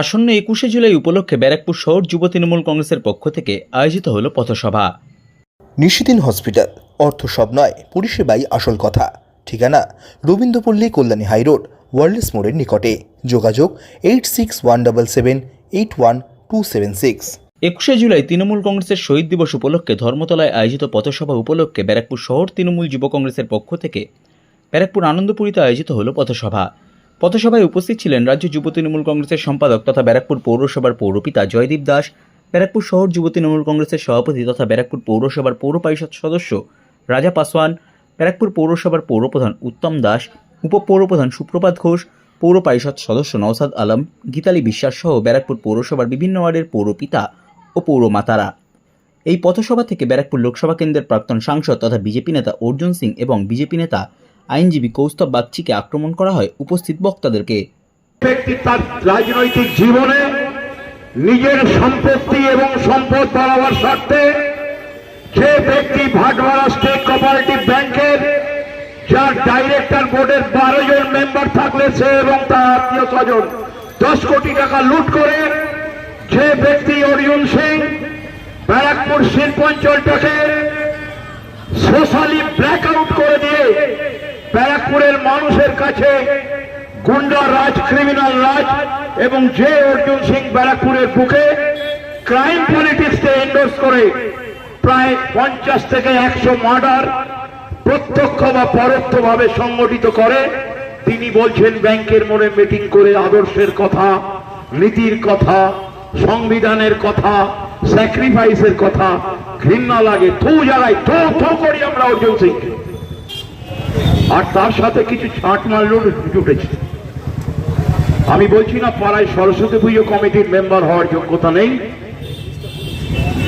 আসন্ন একুশে জুলাই উপলক্ষে ব্যারাকপুর শহর যুব তৃণমূল কংগ্রেসের পক্ষ থেকে আয়োজিত হল পথসভা। নিশিদিন হসপিটাল অর্থ সব নয় পরিষেবাই আসল কথা। ঠিকানা রবীন্দ্রপল্লী কল্যাণী হাইরোড ওয়ার্ল্ডস মোড়ের নিকটে। যোগাযোগ eight six one double seven eight one two seven six. একুশে জুলাই তৃণমূল কংগ্রেসের শহীদ দিবস উপলক্ষে ধর্মতলায় আয়োজিত পথসভা উপলক্ষে ব্যারাকপুর শহর তৃণমূল যুব কংগ্রেসের পক্ষ থেকে ব্যারাকপুর আনন্দপুরীতে আয়োজিত হল পথসভা। পথসভায় উপস্থিত ছিলেন রাজ্য যুব তৃণমূল কংগ্রেসের সম্পাদক তথা ব্যারাকপুর পৌরসভার পৌরপিতা জয়দীপ দাস, ব্যারাকপুর শহর যুব তৃণমূল কংগ্রেসের সভাপতি তথা ব্যারাকপুর পৌরসভার পৌর পরিষদ সদস্য রাজা পাসওয়ান, ব্যারাকপুর পৌরসভার পৌরপ্রধান উত্তম দাস, উপপৌরপ্রধান সুপ্রভাত ঘোষ, পৌর পরিষদ সদস্য নওসাদ আলম, গীতালি বিশ্বাস সহ ব্যারাকপুর পৌরসভার বিভিন্ন ওয়ার্ডের পৌরপিতা ও পৌরমাতারা। এই পথসভা থেকে ব্যারাকপুর লোকসভা কেন্দ্রের প্রাক্তন সাংসদ তথা বিজেপি নেতা অর্জুন সিং এবং বিজেপি নেতা আইনজীবী কৌস্তব বাগচিকে আক্রমণ করা হয় উপস্থিত বক্তাদেরকে। ব্যক্তি তার রাজনৈতিক জীবনে নিজের সম্পত্তি এবং সম্পদ বাড়াবার স্বার্থে যে ব্যক্তি ভাটমারা স্টেট কোঅপারেটিভ ব্যাংকের, যার ডাইরেক্টর বোর্ডের বারো জন মেম্বার থাকলে সে এবং তার আত্মীয় স্বজন দশ কোটি টাকা লুট করে, যে ব্যক্তি অর্জুন সিং, ব্যারাকপুর শিল্পাঞ্চলটাকে সোশ্যালি ব্ল্যাক আউট করে দিয়ে ব্যারাকপুরের মানুষের কাছে গুন্ডা রাজ ক্রিমিনাল রাজ এবং যে অর্জুন সিং ব্যারাকপুরের বুকে ক্রাইম পলিটিক্সকে এন্ডোর্স করে প্রায় পঞ্চাশ থেকে একশো মার্ডার প্রত্যক্ষ বা পরোক্ষভাবে সংগঠিত করে। তিনি বলছেন, ব্যাংকের মোড়ে মিটিং করে আদর্শের কথা, নীতির কথা, সংবিধানের কথা স্যাক্রিফাইসের কথা, ঘৃণা লাগে। থু জায়গায় থু থু করি আমরা অর্জুন সিংকে। আর তার সাথে কিছু ছাঁট মারল জুটেছে আমি বলছি না, পাড়ায় সরস্বতী পুজো কমিটির মেম্বার হওয়ার যোগ্যতা নেই।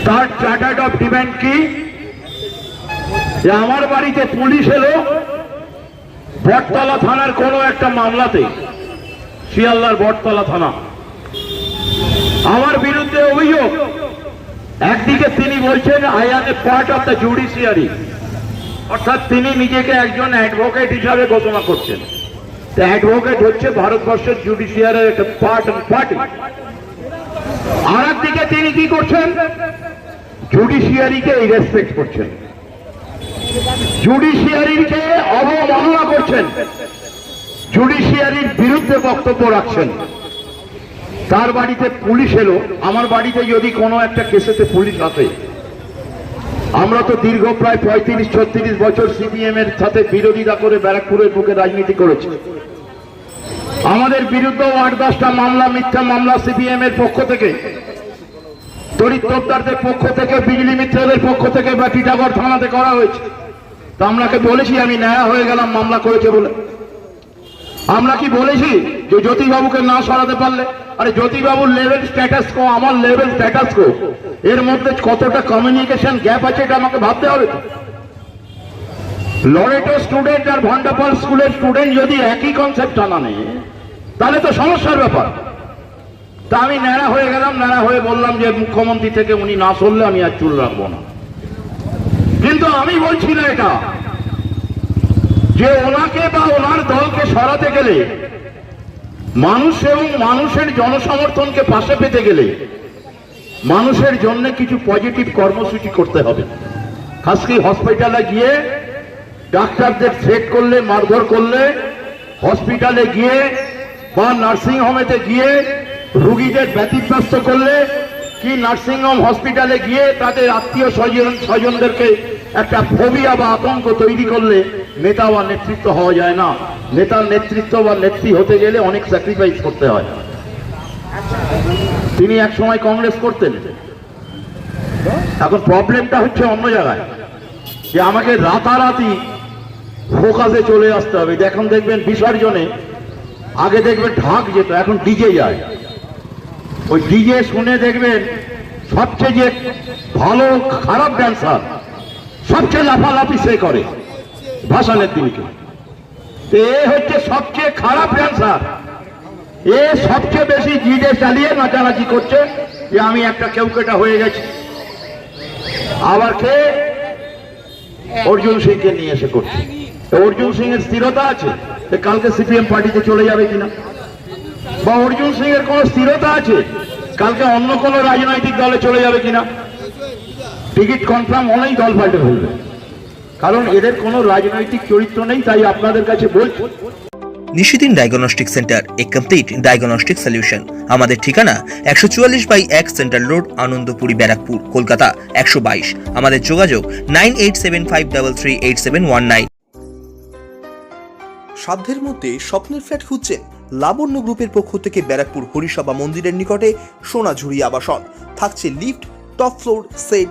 তার চার্টার্ড অফ ডিমান্ড কি? যে আমার বাড়িতে পুলিশ এলো, বটতলা থানার কোনো একটা মামলাতে, শিয়ালদার বটতলা থানা। আমার বিরুদ্ধে অভিযোগ। একদিকে তিনি বলছেন I am a part of the judiciary অর্থাৎ তিনি নিজেকে একজন অ্যাডভোকেট হিসাবে ঘোষণা করছেন। অ্যাডভোকেট হচ্ছে ভারতবর্ষের জুডিশিয়ারের একটা পার্ট পার্টি আর একদিকে তিনি কি করছেন? জুডিশিয়ারিকে রেসপেক্ট করছেন। জুডিশিয়ারিকে অবমাননা করছেন। জুডিশিয়ারির বিরুদ্ধে বক্তব্য রাখছেন। তার বাড়িতে পুলিশ এলো। আমার বাড়িতে যদি কোনো একটা কেসেতে পুলিশ আসে আমরা তো দীর্ঘ প্রায় পঁয়ত্রিশ, ছত্রিশ বছর সিপিএম এর সাথে বিরোধিতা করে ব্যারাকপুরের বুকে রাজনীতি করেছি। আমাদের বিরুদ্ধেও আট দশটা মামলা, মিথ্যা মামলা সিপিএম এর পক্ষ থেকে তোপদারদের পক্ষ থেকে, বিজলি মিত্রদের পক্ষ থেকে বা টিটাগড় থানাতে করা হয়েছে। তা আমরাকে বলেছি, আমি ন্যায় হয়ে গেলাম, মামলা করেছে বলে। আমরা কি বলেছি যে জ্যোতিবাবুকে না সরাতে পারলে? আরে জ্যোতিবাবুর লেভেল স্ট্যাটাস কো, আমার লেভেল স্ট্যাটাস কো। এর মধ্যে কতটা কমিউনিকেশন গ্যাপ আছে এটা আমাকে ভাবতে হবে লরেটো স্টুডেন্ট আর ভন্ডাপাল স্কুলের স্টুডেন্ট যদি একই কনসেপ্ট আনানে তাহলে তো সমস্যার ব্যাপার। তা আমি ন্যাড়া হয়ে গেলাম, ন্যাড়া হয়ে বললাম যে মুখ্যমন্ত্রী থেকে উনি না সরলে আমি আর চুল রাখব না। কিন্তু আমি বলছি না এটা। যে ওনাকে বা ওনার দলকে সরাতে গেলে মানুষ এবং মানুষের জনসমর্থনকে পাশে পেতে গেলে মানুষের জন্য কিছু পজিটিভ কর্মসূচি করতে হবে। খাসকি হসপিটালে গিয়ে ডাক্তারদের থ্রেট করলে, মারধর করলে হসপিটালে গিয়ে বা নার্সিং হোমেতে গিয়ে রুগীদের ব্যতিব্যস্ত করলে, কি নার্সিং হোম হসপিটালে গিয়ে তাদের আত্মীয় স্বজন স্বজনদেরকে একটা ফোবিয়া বা আতঙ্ক তৈরি করলে নেতা বা নেতৃত্ব হওয়া যায় না। নেতার নেতৃত্ব বা নেত্রী হতে গেলে অনেক স্যাক্রিফাইস করতে হয়। তিনি এক সময় কংগ্রেস করতেন। এখন প্রবলেমটা হচ্ছে অন্য জায়গায়। যে আমাকে রাতারাতি ফোকাসে চলে আসতে হবে। এখন দেখবেন বিসর্জনে, আগে দেখবেন ঢাক যেত, এখন ডিজে যায়। ওই ডিজে শুনে দেখবেন সবচেয়ে যে ভালো, খারাপ ড্যান্সার সবচেয়ে লাফালাফি সে করে ভাসানের দিনকে। এ হচ্ছে সবচেয়ে খারাপ ড্যান্সার এ সবচেয়ে বেশি জিডে চালিয়ে নাচানাচি করছে যে আমি একটা কেউকেটা হয়ে গেছি। আবার কে? অর্জুন সিংকে নিয়ে এসে করছে। অর্জুন সিং এর স্থিরতা আছে? কালকে সিপিএম পার্টিতে চলে যাবে কিনা? বা অর্জুন সিং এর কোনো স্থিরতা আছে? কালকে অন্য কোনো রাজনৈতিক দলে চলে যাবে কিনা? টিকিট কনফার্ম হলেই দল পাল্টে ফেলবে। কারণ এদের কোনো রাজনৈতিক চরিত্র নেই তাই আপনাদের কাছে বলছি। নিশিদিন ডায়াগনস্টিক সেন্টার এ কমপ্লিট ডায়াগনস্টিক সলিউশন আমাদের ঠিকানা একশো চুয়াল্লিশ বাই এক সেন্ট্রাল রোড আনন্দপুরি ব্যারাকপুর কলকাতা একশো বাইশ। আমাদের যোগাযোগ nine eight seven five double three eight seven one nine. সাধ্যের মধ্যে স্বপ্নের ফ্ল্যাট খুঁজছেন লাবণ্য গ্রুপের পক্ষ থেকে ব্যারাকপুর হরিসভা মন্দিরের নিকটে সোনাঝুরি আবাসন। থাকছে lift top floor set